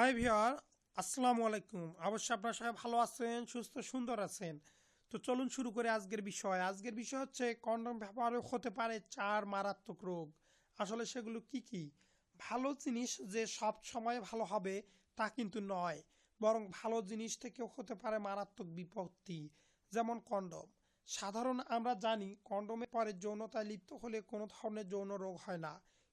High viewer আসসালামু আলাইকুম। অবশ্যই আপনারা সবাই ভালো আছেন, সুস্থ, সুন্দর আছেন। তো চলুন শুরু করে আজকের বিষয়। আজকের বিষয় হচ্ছে, কন্ডম ব্যবহারে হতে পারে চার মারাত্মক রোগ। আসলে সেগুলো কি কি? ভালো জিনিস যে সব সময় ভালো হবে, তা কিন্তু নয়। বরং ভালো জিনিস থেকেও হতে পারে মারাত্মক বিপত্তি, যেমন কন্ডম। সাধারণ আমরা জানি, কন্ডমে পরে যৌনতায় লিপ্ত হলে কোনো ধরনের যৌন রোগ হয় না।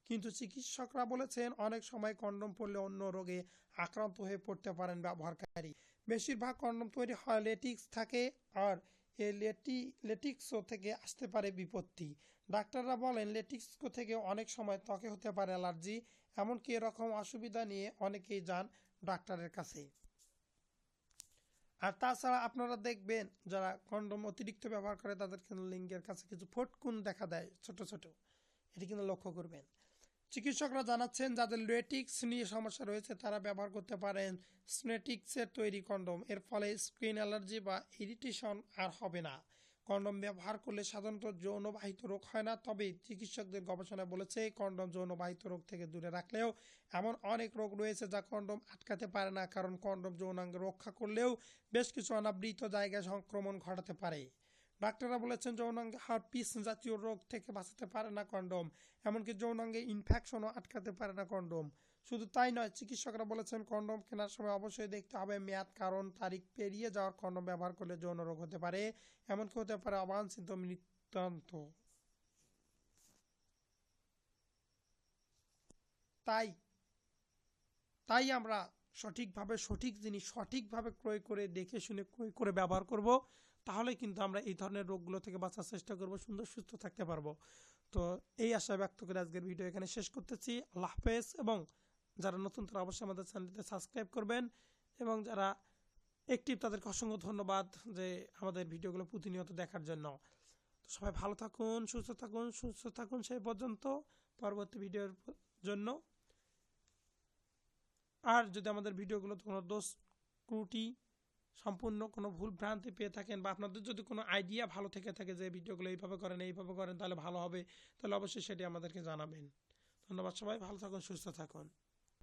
কিন্তু চিকিৎসকরা বলেছেন, অনেক সময় কন্ডম পরলে অন্য রোগে আক্রান্ত হয়ে পড়তে পারেন ব্যবহারকারী। বেশিরভাগ কন্ডম তৈরি হয় লেটিক্স থাকে আর এই লেটি, লেটিক্সও থেকে আসতে পারে বিপত্তি। ডাক্তাররা বলেন লেটিক্সকো থেকে অনেক সময় ত্বকে হতে পারে অ্যালার্জি, এমনকি এরকম অসুবিধা নিয়ে অনেকেই যান ডাক্তারের কাছে। আর তাছাড়া আপনারা দেখবেন, যারা কন্ডম অতিরিক্ত ব্যবহার করে, তাদের কিন্তু লিঙ্গের কাছে কিছু ফটকুন দেখা দেয় ছোট ছোট। এটি কিন্তু লক্ষ্য করবেন। চিকিৎসকরা জানাচ্ছেন, যাদের লেটিক্স নিয়ে সমস্যা রয়েছে, তারা ব্যবহার করতে পারেন স্নেটিক্সের তৈরি কন্ডম। এর ফলে স্ক্রিন অ্যালার্জি বা ইরিটেশন আর হবে না। কন্ডম ব্যবহার করলে সাধারণত যৌনবাহিত রোগ হয় না তবে চিকিৎসকদের গবেষণায় বলেছে, কন্ডম যৌনবাহিত রোগ থেকে দূরে রাখলেও এমন অনেক রোগ রয়েছে যা কন্ডম আটকাতে পারে না, কারণ কন্ডম যৌনাঙ্গ রক্ষা করলেও বেশ কিছু অনাবৃত জায়গায় সংক্রমণ ঘটাতে পারে। ডাক্তাররা বলেছেন যৌনাঙ্গে হার্পিস জাতীয় রোগ থেকে বাঁচাতে পারে না কন্ডম, এমনকি যৌনাঙ্গে ইনফেকশনও আটকাতে পারে না কন্ডম। শুধু তাই নয়, চিকিৎসকরা বলেছেন কন্ডম কেনার সময় অবশ্যই দেখতে হবে মেয়াদ, কারণ তারিখ পেরিয়ে যাওয়ার কন্ডম ব্যবহার করলে যৌন রোগ হতে পারে, এমনকি হতে পারে অবাঞ্ছিত মৃত্যন্ত তাই তাই আমরা সঠিকভাবে সঠিক জিনিস সঠিকভাবে ক্রয় করে, দেখে শুনে ক্রয় করে ব্যবহার করব, তাহলে কিন্তু আমরা এই ধরনের রোগগুলো থেকে বাঁচার চেষ্টা করব, সুন্দর সুস্থ থাকতে পারব। তো এই আশা ব্যক্ত করে আজকের ভিডিও এখানে শেষ করতেছি। আল্লাহ হাফেজ এবং যারা নতুন তারা অবশ্যই আমাদের চ্যানেলটিতে সাবস্ক্রাইব করবেন এবং যারা একটিভ তাদেরকে অসংখ্য ধন্যবাদ যে আমাদের ভিডিওগুলো প্রতিনিয়ত দেখার জন্য। তো সবাই ভালো থাকুন, সুস্থ থাকুন সুস্থ থাকুন সেই পর্যন্ত। পরবর্তী ভিডিওর জন্য আর যদি আমাদের ভিডিওগুলোতে কোনো দোষ, ত্রুটি, সম্পূর্ণ কোনো ভুল ভ্রান্তি পেয়ে থাকেন বা আপনাদের যদি কোনো আইডিয়া ভালো থেকে থাকে যে ভিডিওগুলো এইভাবে করেন এইভাবে করেন, তাহলে ভালো হবে, তাহলে অবশ্যই সেটি আমাদেরকে জানাবেন। ধন্যবাদ সবাই, ভালো থাকুন, সুস্থ থাকুন।